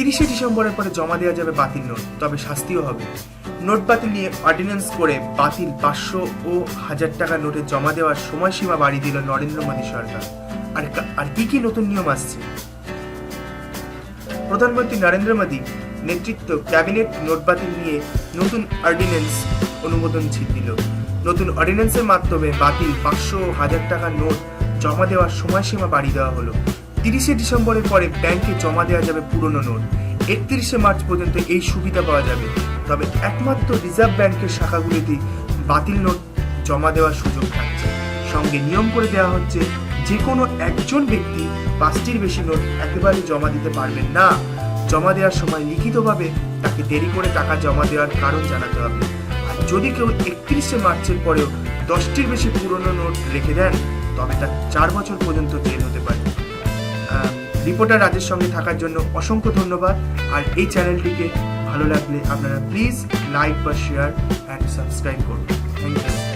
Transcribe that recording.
তিরিশে ডিসেম্বরের পরে জমা দেওয়া যাবে বাতিল নোট, তবে শাস্তিও হবে। নোট বাতিল নিয়ে অর্ডিন্যান্স করে বাতিল পাঁচশো ও হাজার টাকা নোটে জমা দেওয়ার সময়সীমা বাড়িয়ে দিল নরেন্দ্র মোদী সরকার। আর আর কি কি নতুন নিয়ম আসছে? প্রধানমন্ত্রী নরেন্দ্র মোদী নেতৃত্ব ক্যাবিনেট নোট বাতিল নিয়ে নতুন অর্ডিন্যান্স অনুমোদন দিল নতুন অর্ডিন্যান্সের মাধ্যমে বাতিল পাঁচশো ও হাজার টাকা নোট জমা দেওয়ার সময়সীমা বাড়িয়ে দেওয়া হলো। তিরিশে ডিসেম্বরের পরে ব্যাংকে জমা দেওয়া যাবে পুরনো নোট। একত্রিশে মার্চ পর্যন্ত এই সুবিধা পাওয়া যাবে। তবে একমাত্র রিজার্ভ ব্যাংকের শাখাগুলিতেই বাতিল নোট জমা দেওয়ার সুযোগ থাকছে। সঙ্গে নিয়ম করে দেওয়া হচ্ছে যে কোনো একজন ব্যক্তি পাঁচটির বেশি নোট একেবারে জমা দিতে পারবেন না। জমা দেওয়ার সময় লিখিতভাবে তাকে দেরি করে টাকা জমা দেওয়ার কারণ জানাতে হবে। আর যদি কেউ একত্রিশে মার্চের পরেও দশটির বেশি পুরনো নোট রেখে দেন, তবে তার চার বছর পর্যন্ত জেল হতে রিপোর্টার রাজের সঙ্গে থাকার জন্য অসংখ্য ধন্যবাদ। আর এই চ্যানেলটিকে ভালো লাগলে আপনারা প্লিজ লাইক বা শেয়ার অ্যান্ড সাবস্ক্রাইব করুন।